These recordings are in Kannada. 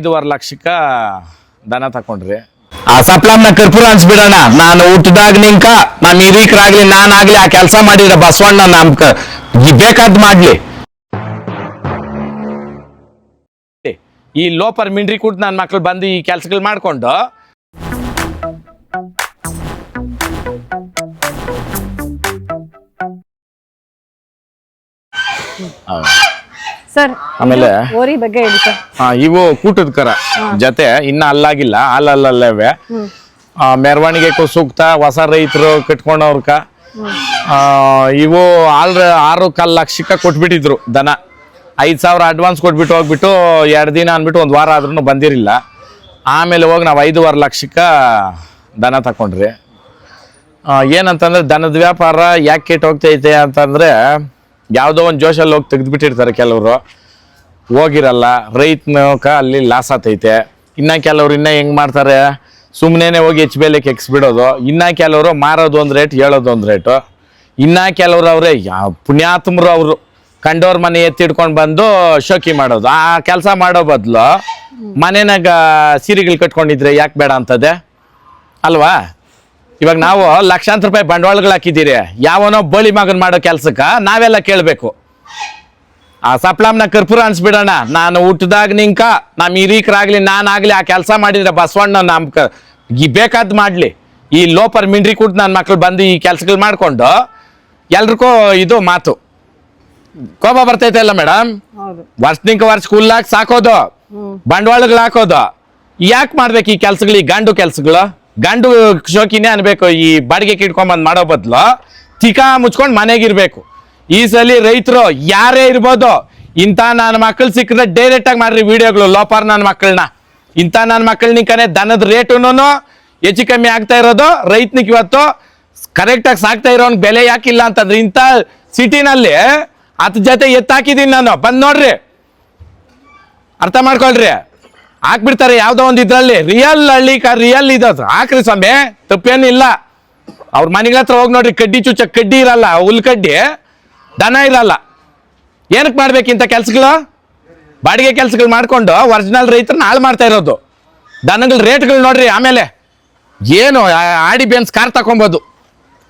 ಐದೂವರೆ ಲಕ್ಷಕ್ಕ ದನ ತಕೊಂಡ್ರಿ. ಆ ಸಪ್ಲಮ್ನ ಕರ್ಪೂರ ಅನ್ಸ್ಬಿಡೋಣ ನಾನು ಹುಟ್ಟಿದಾಗ ನಿಂಕ ನಾನು ಹಿರೀಕರಾಗ್ಲಿ ನಾನಾಗ್ಲಿ ಆ ಕೆಲಸ ಮಾಡಿದ್ರೆ ಬಸವಣ್ಣ ನಮ್ ಬೇಕಾದ್ ಮಾಡ್ಲಿ. ಈ ಲೋಪರ್ ಮಿಂಡ್ರಿ ಕೂಡ ನನ್ನ ಮಕ್ಳು ಬಂದು ಈ ಕೆಲ್ಸಗಳು ಮಾಡ್ಕೊಂಡು. ಸರ್ ಆಮೇಲೆ? ಓರಿ ಬಗ್ಗೆ ಹೇಳಿ ಸರ್. ಆ, ಇವು ಕೂಟದ ಕರ ಜೊತೆ ಇನ್ನ ಅಲ್ಲಾಗಿಲ್ಲ ಅಲ್ಲಲ್ಲವೇ ಮೆರವಣಿಗೆ ಸೂಕ್ತ ಹೊಸ ರೈತರು ಕಟ್ಕೊಂಡವ್ರಕ. ಆ, ಇವು ಆಲ್ ಆರು ಕಾಲ್ ಲಕ್ಷಕ್ಕೆ ಕೊಟ್ಬಿಟ್ಟಿದ್ರು ದನ. ಐದು ಸಾವಿರ ಅಡ್ವಾನ್ಸ್ ಕೊಟ್ಬಿಟ್ಟು ಹೋಗ್ಬಿಟ್ಟು ಎರಡು ದಿನ ಅಂದ್ಬಿಟ್ಟು ಒಂದು ವಾರ ಆದ್ರೂ ಬಂದಿರಲಿಲ್ಲ ಆಮೇಲೆ ಹೋಗಿ ನಾವು ಐದೂವರೆ ಲಕ್ಷಕ್ಕೆ ದನ ತಕೊಂಡ್ರಿ. ಆ, ಏನಂತಂದ್ರೆ ದನದ ವ್ಯಾಪಾರ ಯಾಕೆ ಕೆಟ್ಟು ಹೋಗ್ತೈತೆ ಅಂತಂದ್ರೆ ಯಾವುದೋ ಒಂದು ಜೋಶಲ್ಲಿ ಹೋಗಿ ತೆಗೆದುಬಿಟ್ಟಿರ್ತಾರೆ ಕೆಲವರು. ಹೋಗಿರಲ್ಲ ರೈತನಕ ಅಲ್ಲಿ ಲಾಸ್ ಆತೈತೆ. ಇನ್ನ ಕೆಲವ್ರು ಇನ್ನ ಹೆಂಗ್ ಮಾಡ್ತಾರೆ? ಸುಮ್ಮನೆ ಹೋಗಿ ಹೆಚ್ಚು ಬೆಲೆಗೆ ಎಕ್ಸ್ಬಿಡೋದು ಇನ್ನ ಕೆಲವರು ಮಾರೋದು ಒಂದು ರೇಟ್, ಹೇಳೋದು ಒಂದು ರೇಟು. ಇನ್ನ ಕೆಲವ್ರು ಅವರೇ ಯಾವ ಪುಣ್ಯಾತ್ಮರು ಅವರು ಕಂಡೋರ್ ಮನೆ ಎತ್ತಿಡ್ಕೊಂಡು ಬಂದು ಶೋಕಿ ಮಾಡೋದು. ಆ ಕೆಲಸ ಮಾಡೋ ಬದಲು ಮನೆನಾಗ ಸೀರೆಗಳು ಕಟ್ಕೊಂಡಿದ್ರೆ ಯಾಕೆ ಬೇಡ ಅಂತದೆ? ಅಲ್ವಾ? ಇವಾಗ ನಾವು ಲಕ್ಷಾಂತರ ರೂಪಾಯಿ ಬಂಡವಾಳಗಳು ಹಾಕಿದ್ದೀರಿ. ಯಾವನೋ ಬಳಿ ಮಗನ್ ಮಾಡೋ ಕೆಲ್ಸಕ್ಕ ನಾವೆಲ್ಲ ಕೇಳಬೇಕು. ಆ ಸಪ್ಲಾಮ್ನ ಕರ್ಪೂರ ಅನ್ಸ್ಬಿಡೋಣ. ನಾನು ಹುಟ್ಟದಾಗ ನಿಂಕ ನಮ್ಮ ಹಿರೀಕರಾಗ್ಲಿ ನಾನಾಗ್ಲಿ ಆ ಕೆಲಸ ಮಾಡಿದ್ರೆ ಬಸವಣ್ಣ ನಮ್ ಈ ಬೇಕಾದ್ ಮಾಡ್ಲಿ. ಈ ಲೋಪರ್ ಮಿಂಡ್ರಿ ಕೂಟ್ ನನ್ನ ಮಕ್ಳು ಬಂದು ಈ ಕೆಲ್ಸಗಳು ಮಾಡ್ಕೊಂಡು ಎಲ್ರಿಗೂ ಇದು ಮಾತು. ಕೋಪ ಬರ್ತೈತೆ ಅಲ್ಲ ಮೇಡಮ್ ವರ್ಷನಿಂಕ ವರ್ಷ ಸ್ಕೂಲ್ಲಾಗ ಸಾಕೋದು. ಬಂಡವಾಳಗಳು ಹಾಕೋದು. ಯಾಕೆ ಮಾಡ್ಬೇಕು ಈ ಕೆಲ್ಸಗಳು ಈ ಗಂಡು ಕೆಲ್ಸಗಳು? ಗಂಡು ಶೋಕಿನೇ ಅನ್ಬೇಕು, ಈ ಬಾಡಿಗೆ ಕಿಟ್ಕೊಂಬಂದ್ ಮಾಡೋ ಬದಲು ತಿಕಾ ಮುಚ್ಕೊಂಡು ಮನೆಗಿರ್ಬೇಕು ಈ ಸಲ ರೈತರು ಯಾರೇ ಇರ್ಬೋದು, ಇಂಥ ನನ್ನ ಮಕ್ಕಳು ಸಿಕ್ಕಿದ್ರೆ ಡೈರೆಕ್ಟ್ ಆಗಿ ಮಾಡ್ರಿ ವಿಡಿಯೋಗಳು, ಲೋಪಾರ್ ನನ್ನ ಮಕ್ಕಳನ್ನ ಇಂಥ ನನ್ನ ಮಕ್ಕಳ ನಿಂಕನೆ ದನದ ರೇಟುನು ಹೆಚ್ಚು ಕಮ್ಮಿ ಆಗ್ತಾ ಇರೋದು. ರೈತನಿಗೆ ಇವತ್ತು ಕರೆಕ್ಟಾಗಿ ಸಾಕ್ತಾ ಇರೋನ್ ಬೆಲೆ ಯಾಕಿಲ್ಲ ಅಂತಂದ್ರೆ ಇಂಥ ಸಿಟಿನಲ್ಲಿ ಅದ್ರ ಜೊತೆ ಎತ್ತಾಕಿದ್ದೀನಿ ನಾನು. ಬಂದು ನೋಡ್ರಿ. ಅರ್ಥ ಮಾಡ್ಕೊಳ್ರಿ. ಹಾಕ್ಬಿಡ್ತಾರೆ ಯಾವ್ದೋ ಒಂದು ಇದ್ರಲ್ಲಿ. ರಿಯಲ್ ಹಳ್ಳಿ ಕ ರಿಯಲ್ ಇದ್ ಹಾಕ್ರಿ ಸ್ವಾಮಿ ತಪ್ಪೇನಿಲ್ಲ ಅವ್ರ ಮನೆಗಳ ಹತ್ರ ಹೋಗಿ ನೋಡ್ರಿ, ಕಡ್ಡಿ ಚುಚ್ಚ ಕಡ್ಡಿ ಇರಲ್ಲ, ಹುಲ್ ಕಡ್ಡಿ, ದನ ಇರಲ್ಲ. ಏನಕ್ಕೆ ಮಾಡ್ಬೇಕಿಂತ ಕೆಲ್ಸಗಳು? ಬಾಡಿಗೆ ಕೆಲ್ಸಗಳು ಮಾಡ್ಕೊಂಡು ಒರಿಜಿನಲ್ ರೈತರನ್ನ ಹಾಳು ಮಾಡ್ತಾ ಇರೋದು. ದನಗಳ ರೇಟ್ಗಳು ನೋಡ್ರಿ ಆಮೇಲೆ. ಏನು ಆಡಿ ಬೆನ್ಸ್ ಕಾರ್ ತಗೊಬೋದು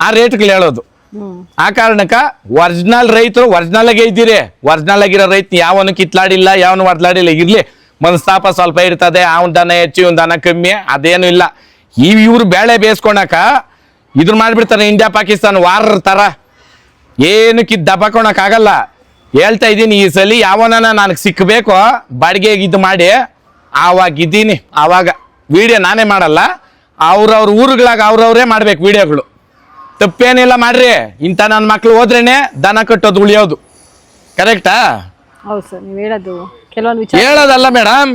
ಆ ರೇಟ್ಗಳು ಹೇಳೋದು. ಆ ಕಾರಣಕ್ಕ ಒರಿಜಿನಲ್ ರೈತರು ಒರಿಜಿನಲ್ ಆಗೇ ಇದ್ದೀರಿ. ಒರಿಜಿನಲ್ ಆಗಿರೋ ರೈತ ಯಾವನು ಕಿತ್ಲಾಡಿಲ್ಲ, ಯಾವನು ಒಡ್ಲಾಡಿಲ್ಲ, ಇರ್ಲಿ. ಮನಸ್ತಾಪ ಸ್ವಲ್ಪ ಇರ್ತದೆ, ಅವನ ದನ ಹೆಚ್ಚು, ಇವನ್ ದನ ಕಮ್ಮಿ, ಅದೇನು ಇಲ್ಲ. ಈ ಇವರು ಬೇಳೆ ಬೇಯಿಸ್ಕೊಳಕ ಇದ್ರ ಮಾಡಿಬಿಡ್ತಾರೆ ಇಂಡಿಯಾ, ಪಾಕಿಸ್ತಾನ ವಾರ ತರ. ಏನಕ್ಕೆ ಇದು ಆಗಲ್ಲ. ಹೇಳ್ತಾ ಇದ್ದೀನಿ, ಈ ಸಲ ಯಾವನ ನನಗೆ ಸಿಕ್ಕಬೇಕು ಬಾಡಿಗೆ ಇದು ಮಾಡಿ, ಆವಾಗ ಇದ್ದೀನಿ. ಆವಾಗ ವಿಡಿಯೋ ನಾನೇ ಮಾಡಲ್ಲ. ಅವ್ರವ್ರ ಊರುಗಳಾಗ ಅವ್ರವ್ರೇ ಮಾಡ್ಬೇಕು ವಿಡಿಯೋಗಳು. ತಪ್ಪೇನಿಲ್ಲ ಮಾಡ್ರಿ. ಇಂಥ ನನ್ನ ಮಕ್ಳು ಹೋದ್ರೇನೆ ದನ ಕಟ್ಟೋದು ಉಳಿಯೋದು. ಕರೆಕ್ಟಾ ಹೌದು ಸರ್, ನೀವು ಹೇಳೋದು ಕೆಲವೊಂದು ವಿಚಾರ ಹೇಳೋದಲ್ಲ ಮೇಡಮ್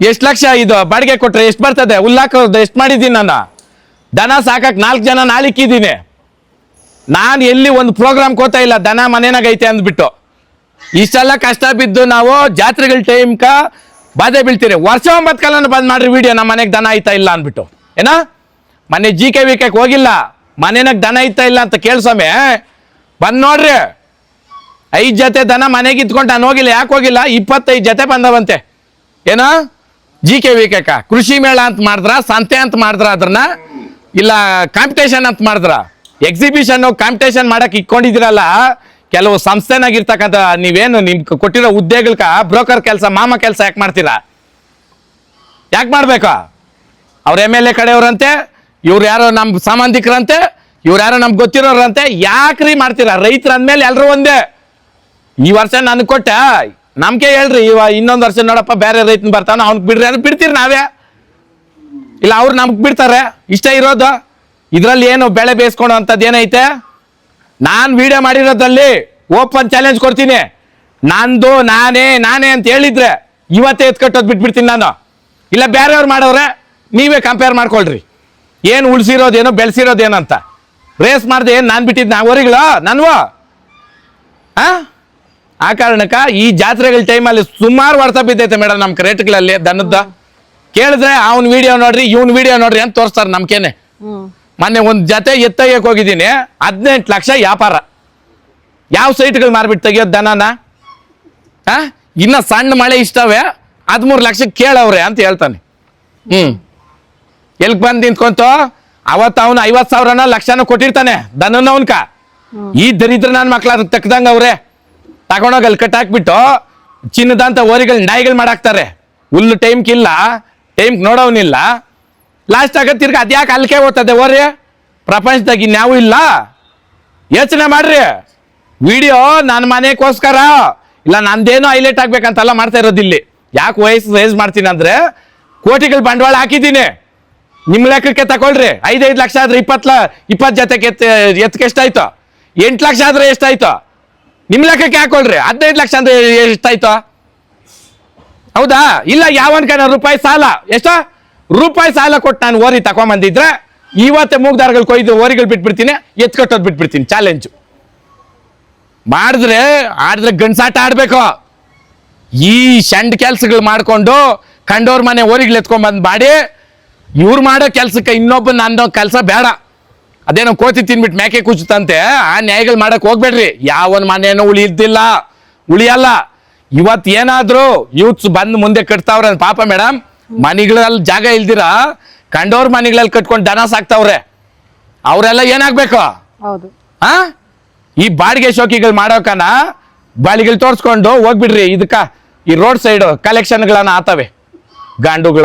ಎಷ್ಟು ಲಕ್ಷ ಇದು ಬಾಡಿಗೆ ಕೊಟ್ರೆ ಎಷ್ಟು ಬರ್ತದೆ? ಉಲ್ಲಾಕ್ ಎಷ್ಟು ಮಾಡಿದ್ದೀನಿ ನಾನು? ದನ ಸಾಕಕ್ಕೆ ನಾಲ್ಕು ಜನ ನಾಳಿಕ್ಕಿದ್ದೀನಿ ನಾನು ಎಲ್ಲಿ ಒಂದು ಪ್ರೋಗ್ರಾಮ್ ಕೋತಾ ಇಲ್ಲ, ದನ ಮನೇನಾಗೈತೆ ಅಂದ್ಬಿಟ್ಟು. ಇಷ್ಟೆಲ್ಲ ಕಷ್ಟ ಬಿದ್ದು ನಾವು ಜಾತ್ರೆಗಳ ಟೈಮ್ಕ ಬಾಧೆ ಬೀಳ್ತೀರಿ. ವರ್ಷ ಒಂಬತ್ತು ಕಾಲನ ಬಂದ್ ಮಾಡ್ರಿ ವಿಡಿಯೋ ನಮ್ಮ ಮನೆಗೆ ದನ ಐತಾ ಇಲ್ಲ ಅಂದ್ಬಿಟ್ಟು. ಏನ? ಮನೆ ಜಿ ಕೆ ವಿ ಹೋಗಿಲ್ಲ. ಮನೆನಾಗ ದನ ಐತಾ ಇಲ್ಲ ಅಂತ ಕೇಳ್ಸಮೆ ಬಂದ್ ನೋಡ್ರಿ. ಐದ್ ಜೊತೆ ದನ ಮನೆಗೆ ಇದ್ಕೊಂಡು ನಾನು ಹೋಗಿಲ್ಲ, ಯಾಕೆ ಹೋಗಿಲ್ಲ? ಇಪ್ಪತ್ತೈದು ಜೊತೆ ಬಂದವಂತೆ. ಏನೋ? ಜಿ ಕೆ ವಿ ಕೆಕ ಕೃಷಿ ಮೇಳ ಅಂತ ಮಾಡಿದ್ರ, ಸಂತೆ ಅಂತ ಮಾಡಿದ್ರ ಅದನ್ನ ಇಲ್ಲ ಕಾಂಪಿಟೇಷನ್ ಅಂತ ಮಾಡಿದ್ರ? ಎಕ್ಸಿಬಿಷನ್ ಕಾಂಪಿಟೇಷನ್ ಮಾಡಕ್ ಇಟ್ಕೊಂಡಿದ್ದೀರಲ್ಲ? ಕೆಲವು ಸಂಸ್ಥೆನಾಗಿರ್ತಕ್ಕಂಥ ನೀವೇನು ನಿಮ್ ಕೊಟ್ಟಿರೋ ಹುದ್ದೆಗಳ್ಕ ಬ್ರೋಕರ್ ಕೆಲಸ, ಮಾಮ ಕೆಲಸ ಯಾಕೆ ಮಾಡ್ತೀರಾ? ಯಾಕೆ ಮಾಡ್ಬೇಕಾ? ಅವ್ರ ಎಂ ಎಲ್ ಎ ಕಡೆಯವ್ರಂತೆ, ಇವ್ರು ಯಾರೋ ನಮ್ಮ ಸಂಬಂಧಿಕರಂತೆ, ಇವ್ರು ಯಾರೋ ನಮ್ಗೆ ಗೊತ್ತಿರೋರಂತೆ, ಯಾಕ್ರಿ ಮಾಡ್ತೀರಾ? ರೈತರ ಅಂದ್ಮೇಲೆ ಎಲ್ಲರೂ ಒಂದೇ. ಈ ವರ್ಷ ನನಗೆ ಕೊಟ್ಟ ನಮ್ಗೆ ಹೇಳ್ರಿ, ಇವ ಇನ್ನೊಂದು ವರ್ಷ ನೋಡಪ್ಪ, ಬೇರೆ ರೈತನ ಬರ್ತಾನ, ಅವ್ನಿಗೆ ಬಿಡ್ರಿ ಅಂದ್ರೆ ಬಿಡ್ತೀರಿ ನಾವೇ. ಇಲ್ಲ, ಅವ್ರು ನಮ್ಗೆ ಬಿಡ್ತಾರೆ, ಇಷ್ಟ ಇರೋದು. ಇದರಲ್ಲಿ ಏನು ಬೆಳೆ ಬೇಯಿಸ್ಕೊಳೋ ಅಂಥದ್ದು ಏನೈತೆ? ನಾನು ವಿಡಿಯೋ ಮಾಡಿರೋದ್ರಲ್ಲಿ ಓಪನ್ ಚಾಲೆಂಜ್ ಕೊಡ್ತೀನಿ. ನಂದು ನಾನೇ ನಾನೇ ಅಂತ ಹೇಳಿದ್ರೆ ಇವತ್ತೇ ಎತ್ಕಟ್ಟೋದು ಬಿಟ್ಬಿಡ್ತೀನಿ ನಾನು. ಇಲ್ಲ, ಬೇರೆಯವ್ರು ಮಾಡೋರೆ, ನೀವೇ ಕಂಪೇರ್ ಮಾಡ್ಕೊಳ್ರಿ. ಏನು ಉಳಿಸಿರೋದೇನೋ ಬೆಳೆಸಿರೋದೇನಂತ ರೇಸ್ ಮಾಡ್ದೆ ಏನು ನಾನು ಬಿಟ್ಟಿದ್ದು ನಾವರೆಗಳು ನಾನು ಆ ಕಾರಣಕ್ಕ ಈ ಜಾತ್ರೆಗಳ ಟೈಮಲ್ಲಿ ಸುಮಾರು ವಾಟ್ಸಪ್ ಬಿದ್ದೈತೆ ಮೇಡಮ್ ನಮ್ ಕ್ರೇಟ್ಗಳಲ್ಲಿ ದನದ ಕೇಳಿದ್ರೆ ಅವ್ನ ವಿಡಿಯೋ ನೋಡ್ರಿ ಇವ್ನ ವಿಡಿಯೋ ನೋಡ್ರಿ ಅಂತ ತೋರಿಸ್ತಾರೆ ನಮ್ಕೇನೆ. ಮೊನ್ನೆ ಒಂದು ಜೊತೆ ಎತ್ತಗೆ ಹೋಗಿದ್ದೀನಿ ಹದಿನೆಂಟು ಲಕ್ಷ ವ್ಯಾಪಾರ. ಯಾವ ಸೈಟ್ಗಳು ಮಾರ್ಬಿಟ್ಟು ತೆಗಿಯೋದು ದನನ? ಆ? ಇನ್ನ ಸಣ್ಣ ಮಳೆ ಇಷ್ಟವೆ ಹದಿಮೂರು ಲಕ್ಷ ಕೇಳವ್ರೆ ಅಂತ ಹೇಳ್ತಾನೆ. ಹ್ಮ್. ಎಲ್ಗ್ ಬಂದು ನಿಂತ್ಕೊಂತು ಅವತ್ತು ಅವನು ಐವತ್ ಸಾವಿರನ ಲಕ್ಷನ ಕೊಟ್ಟಿರ್ತಾನೆ ದನನ ಅವನ್ಕ ಈ ದರಿದ್ರ ನನ್ನ ಮಕ್ಳ ಅದಕ್ಕೆ ತಕ್ಕದಂಗ ಅವ್ರೆ. ತಗೊಂಡೋಗಿ ಅಲ್ಲಿ ಕಟ್ಟಾಕ್ಬಿಟ್ಟು ಚಿನ್ನದಂತ ಓರಿಗಳು ನಾಯಿಗಳು ಮಾಡಾಕ್ತಾರೆ. ಹುಲ್ಲು ಟೈಮ್ಕಿಲ್ಲ ಟೈಮ್ ನೋಡೋನಿಲ್ಲ ಲಾಸ್ಟ್ ಆಗ ತಿರ್ಗ ಅದ್ಯಾಕೆ ಅಲ್ಕೆ ಓದ್ತದೆ ಓರಿ ಪ್ರಪಂಚದಾಗ ಇನ್ಯಾವು ಇಲ್ಲ. ಯೋಚನೆ ಮಾಡ್ರಿ. ವಿಡಿಯೋ ನನ್ನ ಮನೆಗೋಸ್ಕರ. ಇಲ್ಲ, ನಂದೇನೋ ಹೈಲೈಟ್ ಆಗ್ಬೇಕಂತೆಲ್ಲ ಮಾಡ್ತಾ ಇರೋದಿಲ್ಲಿ ಯಾಕೆ ವಯಸ್ಸು ವಯಸ್ಸು ಮಾಡ್ತೀನಿ ಅಂದ್ರೆ ಕೋಟಿಗಳು ಬಂಡವಾಳ ಹಾಕಿದ್ದೀನಿ. ನಿಮ್ಮ ಲೆಕ್ಕಕ್ಕೆ ತಗೊಳ್ರಿ. ಐದೈದು ಲಕ್ಷ ಆದ್ರೆ ಇಪ್ಪತ್ತು ಲ ಇಪ್ಪತ್ತು ಜೊತೆಗೆ ಎತ್, ಎತ್ಕೆ ಎಷ್ಟಾಯ್ತು? ಎಂಟು ಲಕ್ಷ ಆದ್ರೆ ಎಷ್ಟಾಯ್ತು? ನಿಮ್ಮ ಲೆಕ್ಕಕ್ಕೆ ಹಾಕೊಳ್ರಿ. ಹದಿನೈದು ಲಕ್ಷ ಅಂದ್ರೆ ಎಷ್ಟಾಯ್ತು? ಹೌದಾ? ಇಲ್ಲ ಯಾವನ್ಕನ ರೂಪಾಯಿ ಸಾಲ? ಎಷ್ಟು? ರೂಪಾಯಿ ಸಾಲ ಕೊಟ್ಟು ನಾನು ಓರಿ ತಗೊಂಬಂದಿದ್ರೆ ಇವತ್ತೇ ಮೂಗ್ದಾರಗಳು ಕೊಯ್ದು ಓರಿಗಳು ಬಿಟ್ಬಿಡ್ತೀನಿ, ಎತ್ಕೊಟ್ಟೋದು ಬಿಟ್ಬಿಡ್ತೀನಿ. ಚಾಲೆಂಜು ಮಾಡಿದ್ರೆ, ಆಡಿದ್ರೆ ಗಂಡ್ಸಾಟ ಆಡ್ಬೇಕು. ಈ ಶಂಡ್ ಕೆಲ್ಸಗಳು ಮಾಡ್ಕೊಂಡು ಕಂಡೋರ್ ಮನೆ ಓರಿಗಳು ಎತ್ಕೊಂಡ್ಬಂದು ಮಾಡಿ, ಇವ್ರು ಮಾಡೋ ಕೆಲ್ಸಕ್ಕೆ ಇನ್ನೊಬ್ಬ ನನ್ನ ಕೆಲಸ ಬೇಡ. ಅದೇನೋ ಕೋತಿ ತಿನ್ಬಿಟ್ಟು ಮೇಕೆ ಕುಚ್ಚುತ್ತಂತೆ ಆ ನ್ಯಾಯಗಳು ಮಾಡಕ್ ಹೋಗ್ಬೇಡ್ರಿ. ಯಾವನ್ ಮನೇನೋ ಉಳಿದಿಲ್ಲ ಉಳಿಯಲ್ಲ ಇವತ್ತು ಏನಾದ್ರು ಯೂತ್ಸ್ ಬಂದು ಮುಂದೆ ಕಟ್ತಾವ್ರೆ ಪಾಪ ಮೇಡಮ್. ಮನೆಗಳಲ್ಲಿ ಜಾಗ ಇಲ್ದಿರ? ಕಂಡೋರ್ ಮನೆಗಳಲ್ಲಿ ಕಟ್ಕೊಂಡು ದನ ಸಾಕ್ತಾವ್ರೆ. ಅವರೆಲ್ಲ ಏನಾಗ್ಬೇಕು? ಹೌದು. ಆ? ಈ ಬಾಡಿಗೆ ಶೋಕಿಗಳು ಮಾಡೋಕನ ಬಾಳಿಗಳು ತೋರ್ಸ್ಕೊಂಡು ಹೋಗ್ಬಿಡ್ರಿ. ಇದಕ್ಕ ಈ ರೋಡ್ ಸೈಡ್ ಕಲೆಕ್ಷನ್ಗಳನ್ನ ಆತವೆ. ಗಾಂಡುಗಳ.